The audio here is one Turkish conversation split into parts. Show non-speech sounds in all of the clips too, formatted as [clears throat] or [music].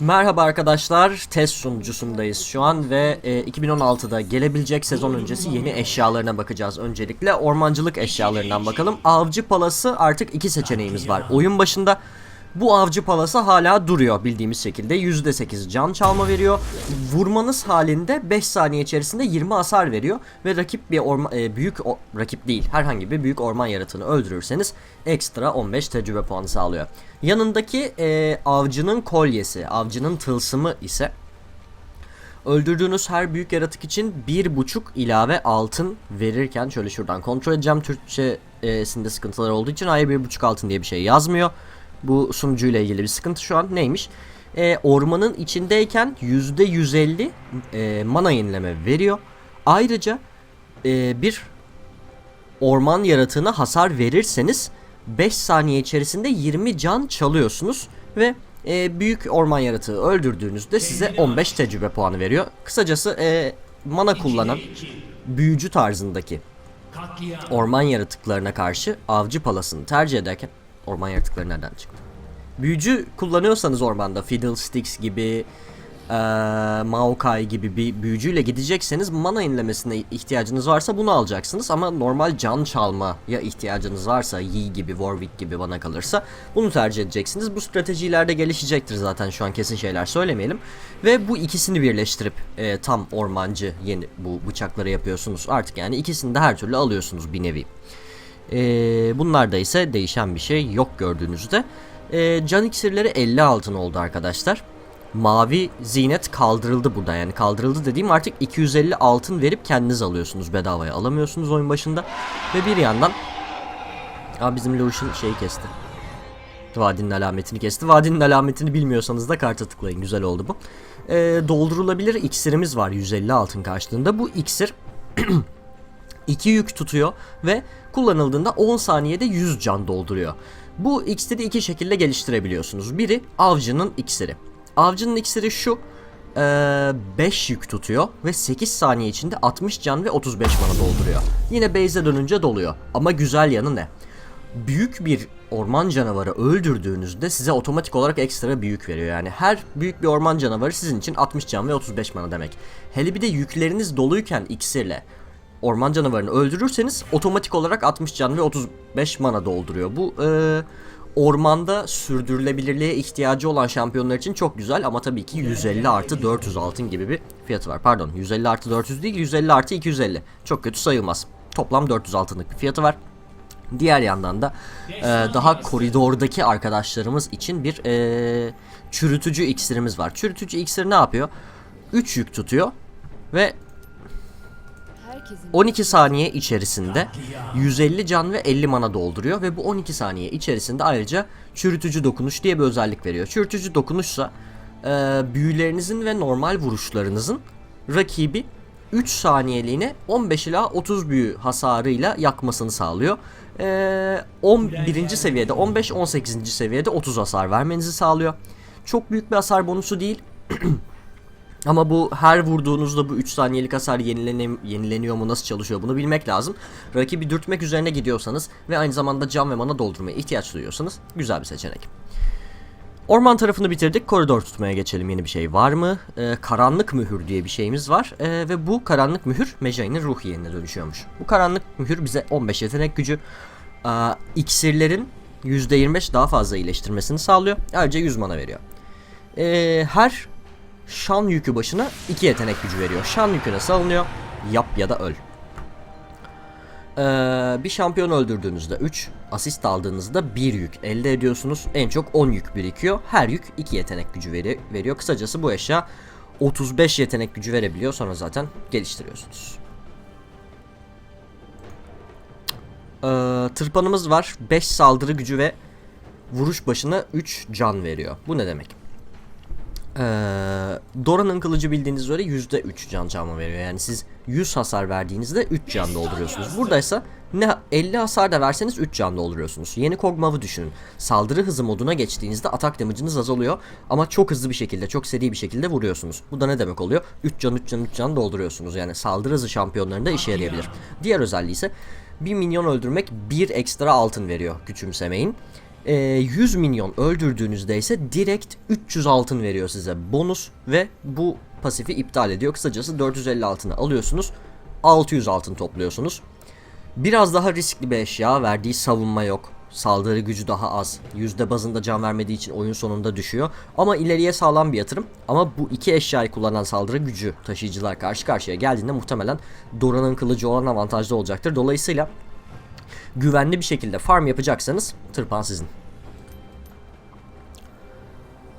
Merhaba arkadaşlar, test sunucusundayız şu an ve e, 2016'da gelebilecek sezon öncesi yeni eşyalarına bakacağız. Öncelikle ormancılık eşyalarından bakalım. Avcı palası artık iki seçeneğimiz var. Oyun başında bu avcı palası hala duruyor bildiğimiz şekilde. %8 can çalma veriyor. Vurmanız halinde 5 saniye içerisinde 20 hasar veriyor. Ve rakip bir orma, e, büyük o- rakip değil herhangi bir büyük orman yaratığını öldürürseniz ekstra 15 tecrübe puanı sağlıyor. Yanındaki e, avcının kolyesi, avcının tılsımı ise öldürdüğünüz her büyük yaratık için bir buçuk ilave altın verirken şöyle şuradan kontrol edeceğim Türkçesinde sıkıntılar olduğu için hayır bir buçuk altın diye bir şey yazmıyor. Bu sunucuyla ilgili bir sıkıntı şu an neymiş? E, ormanın içindeyken yüzde 150 e, mana yenileme veriyor. Ayrıca e, bir orman yaratığına hasar verirseniz 5 saniye içerisinde 20 can çalıyorsunuz ve e, büyük orman yaratığı öldürdüğünüzde size 15 tecrübe puanı veriyor. Kısacası e, mana kullanan büyücü tarzındaki orman yaratıklarına karşı avcı palasını tercih ederken orman yaratıkları nereden çıktı? Büyücü kullanıyorsanız ormanda Fiddlesticks gibi eee Maokai gibi bir büyücüyle gidecekseniz mana inlemesine ihtiyacınız varsa bunu alacaksınız ama normal can çalmaya ihtiyacınız varsa Yi gibi Warwick gibi bana kalırsa bunu tercih edeceksiniz. Bu stratejilerde gelişecektir zaten şu an kesin şeyler söylemeyelim. Ve bu ikisini birleştirip eee, tam ormancı yeni bu bıçakları yapıyorsunuz. Artık yani ikisini de her türlü alıyorsunuz bir nevi. Ee, bunlarda ise değişen bir şey yok gördüğünüzde. Ee, can iksirleri 50 altın oldu arkadaşlar. Mavi zinet kaldırıldı burada yani kaldırıldı dediğim artık 250 altın verip kendiniz alıyorsunuz bedavaya alamıyorsunuz oyun başında. Ve bir yandan Aa, bizim Lucian şeyi kesti. Vadinin alametini kesti. Vadinin alametini bilmiyorsanız da karta tıklayın. Güzel oldu bu. Ee, doldurulabilir iksirimiz var 150 altın karşılığında. Bu iksir [clears throat] 2 yük tutuyor ve kullanıldığında 10 saniyede 100 can dolduruyor. Bu iksiri iki şekilde geliştirebiliyorsunuz. Biri avcının iksiri. Avcının iksiri şu 5 yük tutuyor ve 8 saniye içinde 60 can ve 35 mana dolduruyor. Yine base'e dönünce doluyor. Ama güzel yanı ne? büyük bir orman canavarı öldürdüğünüzde size otomatik olarak ekstra büyük veriyor. Yani her büyük bir orman canavarı sizin için 60 can ve 35 mana demek. Hele bir de yükleriniz doluyken iksirle orman canavarını öldürürseniz otomatik olarak 60 can ve 35 mana dolduruyor. Bu e, ormanda sürdürülebilirliğe ihtiyacı olan şampiyonlar için çok güzel ama tabii ki 150 artı 400 altın gibi bir fiyatı var. Pardon 150 artı 400 değil 150 artı 250. Çok kötü sayılmaz. Toplam 400 altınlık bir fiyatı var. Diğer yandan da e, daha koridordaki arkadaşlarımız için bir e, çürütücü iksirimiz var. Çürütücü iksir ne yapıyor? 3 yük tutuyor ve 12 saniye içerisinde 150 can ve 50 mana dolduruyor ve bu 12 saniye içerisinde ayrıca çürütücü dokunuş diye bir özellik veriyor. Çürütücü dokunuşsa e, büyülerinizin ve normal vuruşlarınızın rakibi 3 saniyeliğine 15 ila 30 büyü hasarıyla yakmasını sağlıyor. E, 11. seviyede 15-18. seviyede 30 hasar vermenizi sağlıyor. Çok büyük bir hasar bonusu değil. [clears throat] Ama bu her vurduğunuzda bu 3 saniyelik hasar yenilene- yenileniyor mu nasıl çalışıyor bunu bilmek lazım. Rakibi dürtmek üzerine gidiyorsanız ve aynı zamanda can ve mana doldurmaya ihtiyaç duyuyorsanız güzel bir seçenek. Orman tarafını bitirdik. Koridor tutmaya geçelim. Yeni bir şey var mı? Ee, karanlık mühür diye bir şeyimiz var. Ee, ve bu karanlık mühür Mejai'nin ruh yerine dönüşüyormuş. Bu karanlık mühür bize 15 yetenek gücü, aa, iksirlerin %25 daha fazla iyileştirmesini sağlıyor. Ayrıca 100 mana veriyor. Ee, her şan yükü başına 2 yetenek gücü veriyor. Şan yüküne salınıyor. Yap ya da öl. Ee, bir şampiyon öldürdüğünüzde 3, asist aldığınızda 1 yük elde ediyorsunuz. En çok 10 yük birikiyor. Her yük 2 yetenek gücü veri, veriyor. Kısacası bu eşya 35 yetenek gücü verebiliyor. Sonra zaten geliştiriyorsunuz. Ee, tırpanımız var. 5 saldırı gücü ve vuruş başına 3 can veriyor. Bu ne demek? Ee, Dora'nın kılıcı bildiğiniz üzere %3 can çalma veriyor. Yani siz 100 hasar verdiğinizde 3 can dolduruyorsunuz. Buradaysa ne 50 hasar da verseniz 3 can dolduruyorsunuz. Yeni Kog'Maw'ı düşünün. Saldırı hızı moduna geçtiğinizde atak damage'ınız azalıyor ama çok hızlı bir şekilde, çok seri bir şekilde vuruyorsunuz. Bu da ne demek oluyor? 3 can 3 can 3 can dolduruyorsunuz. Yani saldırı hızı şampiyonlarında işe yarayabilir. Diğer özelliği ise bir minyon öldürmek bir ekstra altın veriyor küçümsemeyin. Ee, 100 milyon öldürdüğünüzde ise direkt 300 altın veriyor size bonus ve bu pasifi iptal ediyor. Kısacası 450 altını alıyorsunuz. 600 altın topluyorsunuz. Biraz daha riskli bir eşya. Verdiği savunma yok. Saldırı gücü daha az. Yüzde bazında can vermediği için oyun sonunda düşüyor. Ama ileriye sağlam bir yatırım. Ama bu iki eşyayı kullanan saldırı gücü taşıyıcılar karşı karşıya geldiğinde muhtemelen Dora'nın kılıcı olan avantajlı olacaktır. Dolayısıyla güvenli bir şekilde farm yapacaksanız tırpan sizin.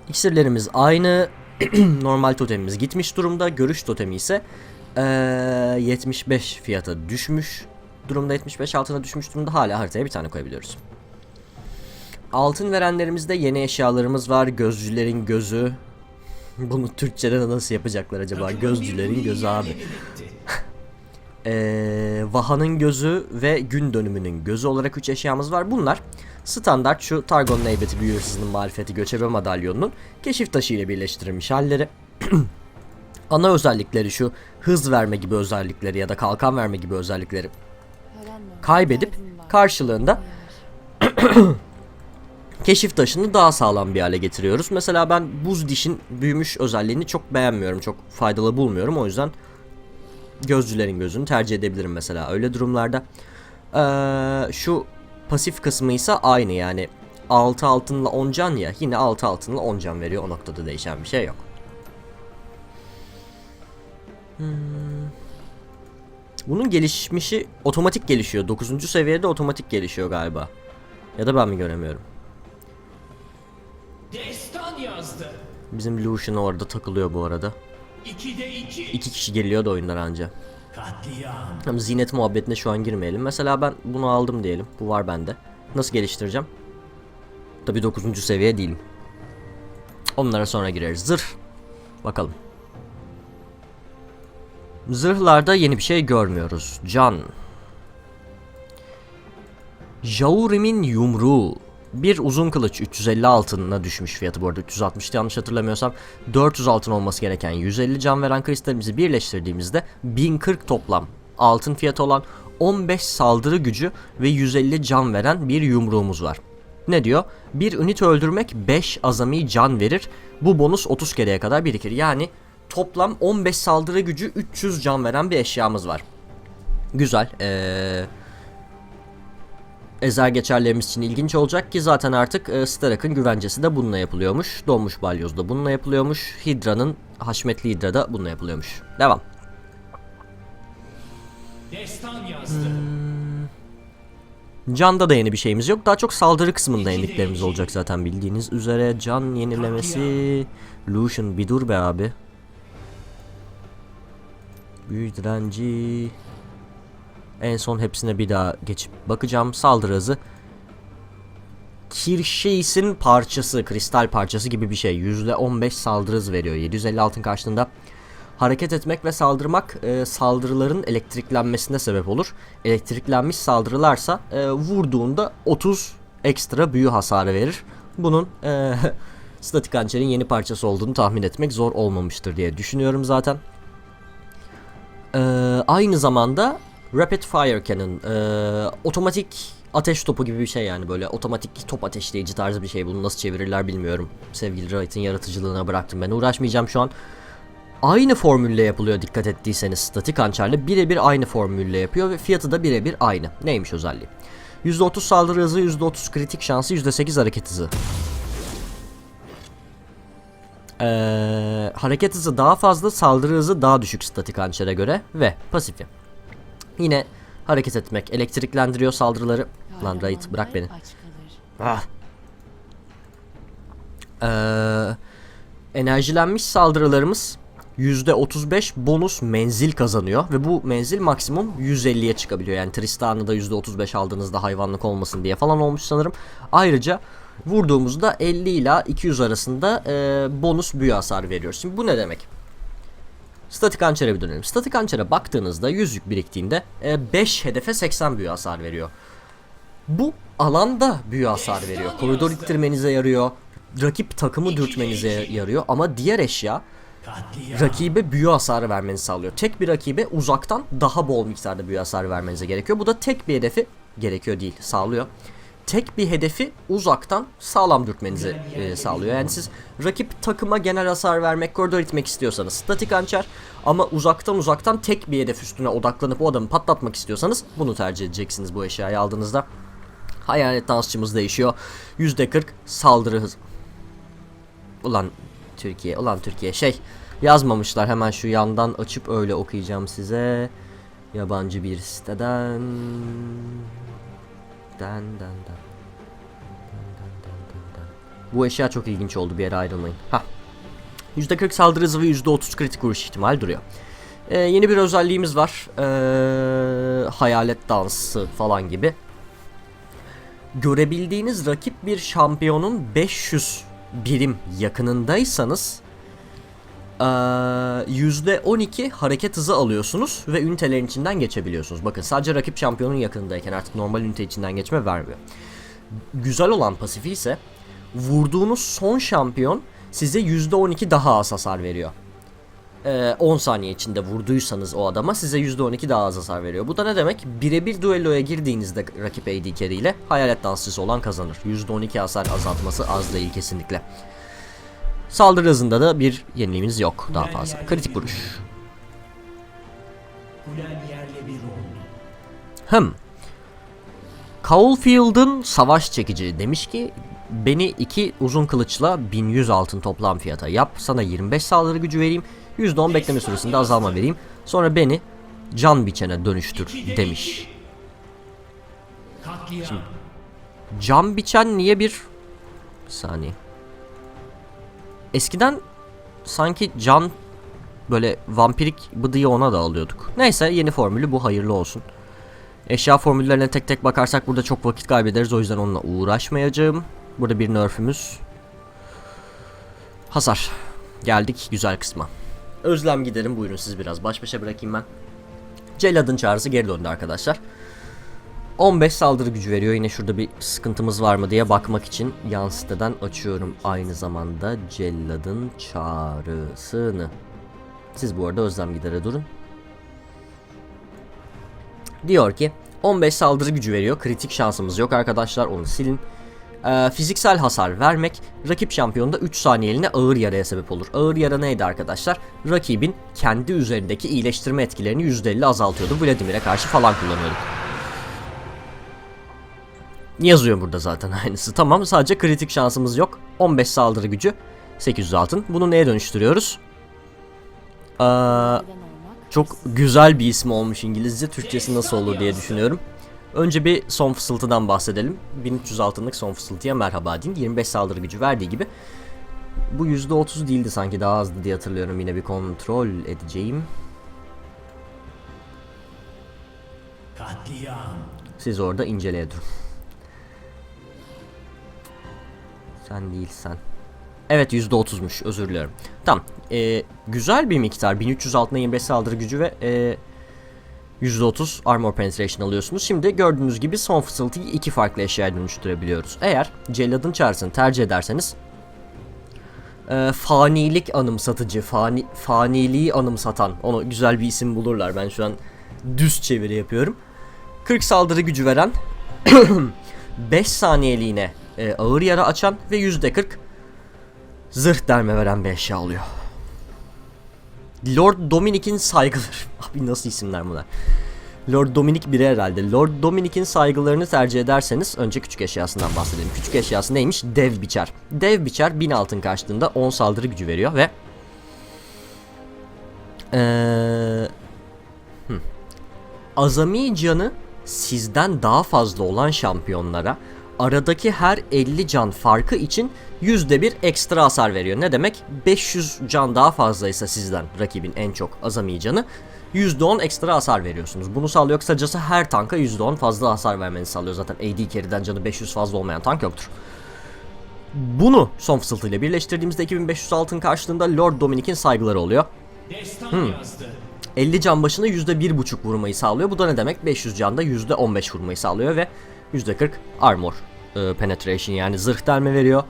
İksirlerimiz aynı. [clears throat] Normal totemimiz gitmiş durumda. Görüş totemi ise eee, 75 fiyata düşmüş durumda 75 altına düşmüş durumda hala haritaya bir tane koyabiliyoruz. Altın verenlerimizde yeni eşyalarımız var. Gözcülerin gözü. Bunu Türkçe'de nasıl yapacaklar acaba? Gözcülerin gözü abi. [laughs] Eee Vaha'nın gözü ve gün dönümünün gözü olarak 3 eşyamız var. Bunlar standart şu Targon'un heybeti büyü hırsızının marifeti göçebe madalyonunun keşif taşı ile birleştirilmiş halleri. [clears throat] Ana özellikleri şu hız verme gibi özellikleri ya da kalkan verme gibi özellikleri kaybedip karşılığında [clears throat] keşif taşını daha sağlam bir hale getiriyoruz. Mesela ben buz dişin büyümüş özelliğini çok beğenmiyorum. Çok faydalı bulmuyorum. O yüzden gözcülerin gözünü tercih edebilirim mesela öyle durumlarda. Ee, şu pasif kısmı ise aynı yani 6 altınla 10 can ya yine 6 altınla 10 can veriyor o noktada değişen bir şey yok. Hmm. Bunun gelişmişi otomatik gelişiyor. 9. seviyede otomatik gelişiyor galiba. Ya da ben mi göremiyorum? Bizim Lucian orada takılıyor bu arada. 2'de 2. İki kişi geliyor da oyundan anca. Katliam. Zinet muhabbetine şu an girmeyelim. Mesela ben bunu aldım diyelim. Bu var bende. Nasıl geliştireceğim? Tabii 9. seviye değilim. Onlara sonra gireriz. Zırh. Bakalım. Zırhlarda yeni bir şey görmüyoruz. Can. Jaurim'in yumruğu. Bir uzun kılıç 350 altınına düşmüş fiyatı bu arada 360 yanlış hatırlamıyorsam 400 altın olması gereken 150 can veren kristalimizi birleştirdiğimizde 1040 toplam altın fiyatı olan 15 saldırı gücü ve 150 can veren bir yumruğumuz var. Ne diyor? Bir ünite öldürmek 5 azami can verir. Bu bonus 30 kereye kadar birikir. Yani toplam 15 saldırı gücü 300 can veren bir eşyamız var. Güzel. Eee ezer geçerlerimiz için ilginç olacak ki zaten artık e, Starak'ın güvencesi de bununla yapılıyormuş. Donmuş balyoz da bununla yapılıyormuş. Hidra'nın Haşmetli Hidra da bununla yapılıyormuş. Devam. Destan yazdı. Can'da da yeni bir şeyimiz yok. Daha çok saldırı kısmında yeniliklerimiz olacak zaten bildiğiniz üzere. Can yenilemesi. Lucian bir dur be abi. Büyü direnci. En son hepsine bir daha geçip bakacağım. Saldırı hızı. Kirşeis'in parçası, kristal parçası gibi bir şey. %15 saldırı hızı veriyor. 750 altın karşılığında hareket etmek ve saldırmak e, saldırıların elektriklenmesine sebep olur. Elektriklenmiş saldırılarsa e, vurduğunda 30 ekstra büyü hasarı verir. Bunun e, [laughs] statik hançerin yeni parçası olduğunu tahmin etmek zor olmamıştır diye düşünüyorum zaten. E, aynı zamanda Rapid Fire Cannon e, otomatik ateş topu gibi bir şey yani böyle otomatik top ateşleyici tarzı bir şey. Bunu nasıl çevirirler bilmiyorum. Sevgili Wright'ın yaratıcılığına bıraktım ben uğraşmayacağım şu an. Aynı formülle yapılıyor dikkat ettiyseniz statik hançerle birebir aynı formülle yapıyor ve fiyatı da birebir aynı. Neymiş özelliği? %30 saldırı hızı, %30 kritik şansı, %8 hareket hızı. Ee, hareket hızı daha fazla, saldırı hızı daha düşük statik hançere göre ve pasifi. Yine hareket etmek elektriklendiriyor saldırıları. Lan Raid bırak beni. Ah. Ee, enerjilenmiş saldırılarımız %35 bonus menzil kazanıyor ve bu menzil maksimum 150'ye çıkabiliyor. Yani Tristan'ı da %35 aldığınızda hayvanlık olmasın diye falan olmuş sanırım. Ayrıca vurduğumuzda 50 ila 200 arasında e, bonus büyü hasar veriyor. Şimdi bu ne demek? Statik hançere bir dönelim. Statik hançere baktığınızda yüzük biriktiğinde 5 hedefe 80 büyü hasar veriyor. Bu alanda büyü hasar veriyor. Koridor ittirmenize yarıyor. Rakip takımı dürtmenize yarıyor ama diğer eşya rakibe büyü hasarı vermenizi sağlıyor. Tek bir rakibe uzaktan daha bol miktarda büyü hasarı vermenize gerekiyor. Bu da tek bir hedefi gerekiyor değil, sağlıyor. Tek bir hedefi uzaktan sağlam dürtmenizi e, sağlıyor. Yani siz rakip takıma genel hasar vermek, koridor itmek istiyorsanız statik hançer ama uzaktan uzaktan tek bir hedef üstüne odaklanıp o adamı patlatmak istiyorsanız bunu tercih edeceksiniz bu eşyayı aldığınızda. Hayalet dansçımız değişiyor. %40 saldırı hızı. Ulan Türkiye, ulan Türkiye şey yazmamışlar hemen şu yandan açıp öyle okuyacağım size. Yabancı bir siteden. Den den den. Den, den, den, den, den. Bu eşya çok ilginç oldu bir yere ayrılmayın. Ha. %40 saldırı hızı ve %30 kritik vuruş ihtimal duruyor. Ee, yeni bir özelliğimiz var. Ee, hayalet dansı falan gibi. Görebildiğiniz rakip bir şampiyonun 500 birim yakınındaysanız %12 hareket hızı alıyorsunuz ve ünitelerin içinden geçebiliyorsunuz. Bakın sadece rakip şampiyonun yakınındayken artık normal ünite içinden geçme vermiyor. Güzel olan pasifi ise vurduğunuz son şampiyon size %12 daha az hasar veriyor. Ee, 10 saniye içinde vurduysanız o adama size %12 daha az hasar veriyor. Bu da ne demek? Birebir duelloya girdiğinizde rakip AD carry ile hayalet dansçısı olan kazanır. %12 hasar azaltması az değil kesinlikle. Saldırı hızında da bir yeniliğimiz yok daha fazla. Kritik vuruş. Hım. Caulfield'ın savaş çekici demiş ki beni iki uzun kılıçla 1100 altın toplam fiyata yap. Sana 25 saldırı gücü vereyim. %10 bekleme süresinde azalma vereyim. Sonra beni can biçene dönüştür demiş. Katliam. Can biçen niye bir... Bir saniye. Eskiden sanki can böyle vampirik bıdıyı ona da alıyorduk. Neyse yeni formülü bu hayırlı olsun. Eşya formüllerine tek tek bakarsak burada çok vakit kaybederiz o yüzden onunla uğraşmayacağım. Burada bir nerfümüz. Hasar. Geldik güzel kısma. Özlem giderim buyurun siz biraz baş başa bırakayım ben. Cellad'ın çağrısı geri döndü arkadaşlar. 15 saldırı gücü veriyor. Yine şurada bir sıkıntımız var mı diye bakmak için yan siteden açıyorum aynı zamanda Cellad'ın çağrısını. Siz bu arada Özlem Gider'e durun. Diyor ki 15 saldırı gücü veriyor. Kritik şansımız yok arkadaşlar onu silin. Ee, fiziksel hasar vermek rakip şampiyonda 3 saniyeliğine ağır yaraya sebep olur. Ağır yara neydi arkadaşlar? Rakibin kendi üzerindeki iyileştirme etkilerini %50 azaltıyordu. Vladimir'e karşı falan kullanıyorduk. Yazıyor burada zaten [laughs] aynısı. Tamam sadece kritik şansımız yok. 15 saldırı gücü 800 altın. Bunu neye dönüştürüyoruz? Ee, çok güzel bir ismi olmuş İngilizce. Türkçesi nasıl olur diye düşünüyorum. Önce bir son fısıltıdan bahsedelim. 1300 altınlık son fısıltıya merhaba deyin. 25 saldırı gücü verdiği gibi. Bu %30 değildi sanki daha azdı diye hatırlıyorum. Yine bir kontrol edeceğim. Siz orada inceleye durun. Sen değil sen. Evet %30'muş özür diliyorum. Tamam. Ee, güzel bir miktar. 1300 altına 25 saldırı gücü ve e, %30 armor penetration alıyorsunuz. Şimdi gördüğünüz gibi son fısıltıyı iki farklı eşyaya dönüştürebiliyoruz. Eğer Cellad'ın çağrısını tercih ederseniz e, fanilik anımsatıcı, fani, faniliği anımsatan, onu güzel bir isim bulurlar. Ben şu an düz çeviri yapıyorum. 40 saldırı gücü veren [clears throat] 5 saniyeliğine e, ağır yara açan ve %40 zırh derme veren bir eşya oluyor. Lord Dominic'in saygıları. [laughs] Abi nasıl isimler bunlar? Lord Dominic biri herhalde. Lord Dominic'in saygılarını tercih ederseniz önce küçük eşyasından bahsedelim. Küçük eşyası neymiş? Dev biçer. Dev biçer 1000 altın karşılığında 10 saldırı gücü veriyor ve ee, hmm. azami canı sizden daha fazla olan şampiyonlara aradaki her 50 can farkı için %1 ekstra hasar veriyor. Ne demek? 500 can daha fazlaysa sizden rakibin en çok azami canı %10 ekstra hasar veriyorsunuz. Bunu sağlıyor kısacası her tanka %10 fazla hasar vermenizi sağlıyor. Zaten AD carry'den canı 500 fazla olmayan tank yoktur. Bunu son fısıltıyla birleştirdiğimizde 2500 altın karşılığında Lord Dominic'in saygıları oluyor. Hmm. yazdı. 50 can başına %1.5 vurmayı sağlıyor. Bu da ne demek? 500 canda %15 vurmayı sağlıyor ve %40 armor e, penetration yani zırh delme veriyor.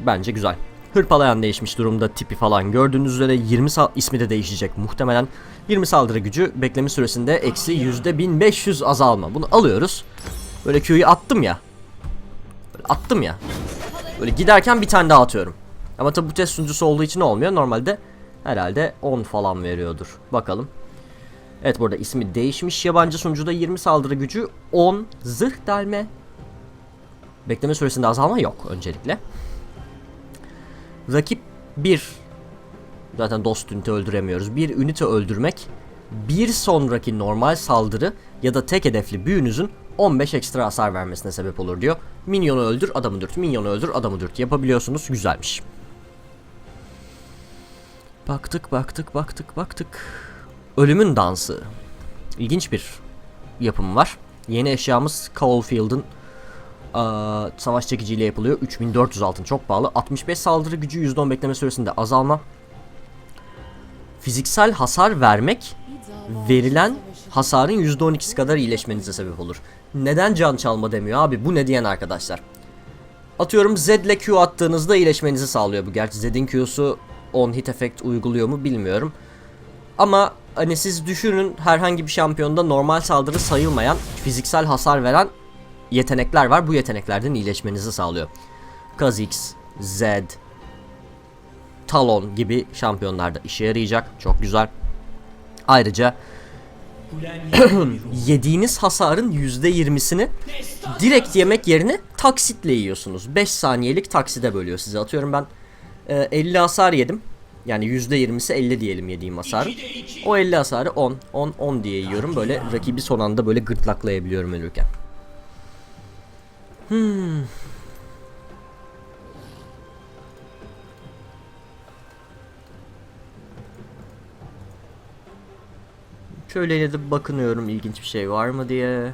Bence güzel. Hırpalayan değişmiş durumda tipi falan gördüğünüz üzere 20 sal ismi de değişecek muhtemelen. 20 saldırı gücü bekleme süresinde eksi %1500 azalma. Bunu alıyoruz. Böyle Q'yu attım ya. Böyle attım ya. Böyle giderken bir tane daha atıyorum. Ama tabi bu test sunucusu olduğu için olmuyor. Normalde herhalde 10 falan veriyordur. Bakalım. Evet burada ismi değişmiş. Yabancı sunucuda 20 saldırı gücü 10 zırh delme. Bekleme süresinde azalma yok öncelikle. Rakip 1 Zaten dost ünite öldüremiyoruz. Bir ünite öldürmek bir sonraki normal saldırı ya da tek hedefli büyünüzün 15 ekstra hasar vermesine sebep olur diyor. Minyonu öldür adamı dürt. Minyonu öldür adamı dürt. Yapabiliyorsunuz. Güzelmiş. Baktık baktık baktık baktık. Ölümün dansı. İlginç bir yapım var. Yeni eşyamız Caulfield'ın Aa, savaş çekiciyle yapılıyor. 3400 altın çok pahalı. 65 saldırı gücü %10 bekleme süresinde azalma. Fiziksel hasar vermek verilen hasarın %12'si kadar iyileşmenize sebep olur. Neden can çalma demiyor abi bu ne diyen arkadaşlar. Atıyorum Z ile Q attığınızda iyileşmenizi sağlıyor bu. Gerçi Z'in Q'su on hit efekt uyguluyor mu bilmiyorum. Ama hani siz düşünün herhangi bir şampiyonda normal saldırı sayılmayan fiziksel hasar veren yetenekler var. Bu yeteneklerden iyileşmenizi sağlıyor. Kha'Zix, Z, Talon gibi şampiyonlarda işe yarayacak. Çok güzel. Ayrıca [clears throat] yediğiniz hasarın %20'sini direkt yemek yerine taksitle yiyorsunuz. 5 saniyelik takside bölüyor size. Atıyorum ben e, 50 hasar yedim. Yani %20'si 50 diyelim yediğim hasar. O 50 hasarı 10, 10, 10 diye yiyorum. Böyle rakibi son anda böyle gırtlaklayabiliyorum ölürken. Hmm. Şöyle de bakınıyorum ilginç bir şey var mı diye.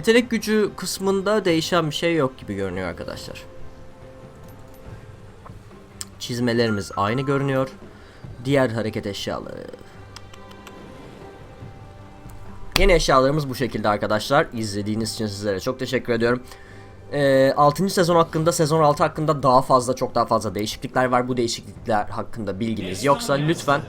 Yetenek gücü kısmında değişen bir şey yok gibi görünüyor arkadaşlar. Çizmelerimiz aynı görünüyor. Diğer hareket eşyaları. Yeni eşyalarımız bu şekilde arkadaşlar. İzlediğiniz için sizlere çok teşekkür ediyorum. Ee, 6. sezon hakkında, sezon 6 hakkında daha fazla, çok daha fazla değişiklikler var. Bu değişiklikler hakkında bilginiz yoksa lütfen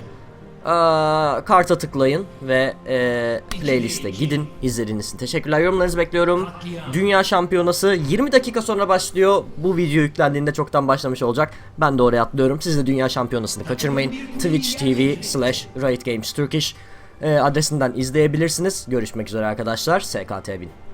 aa, karta tıklayın ve e, playliste gidin. İzlediğiniz için teşekkürler. Yorumlarınızı bekliyorum. Dünya Şampiyonası 20 dakika sonra başlıyor. Bu video yüklendiğinde çoktan başlamış olacak. Ben de oraya atlıyorum. Siz de Dünya Şampiyonası'nı kaçırmayın. Twitch TV slash Riot Games Turkish e, adresinden izleyebilirsiniz. Görüşmek üzere arkadaşlar. SKT bin.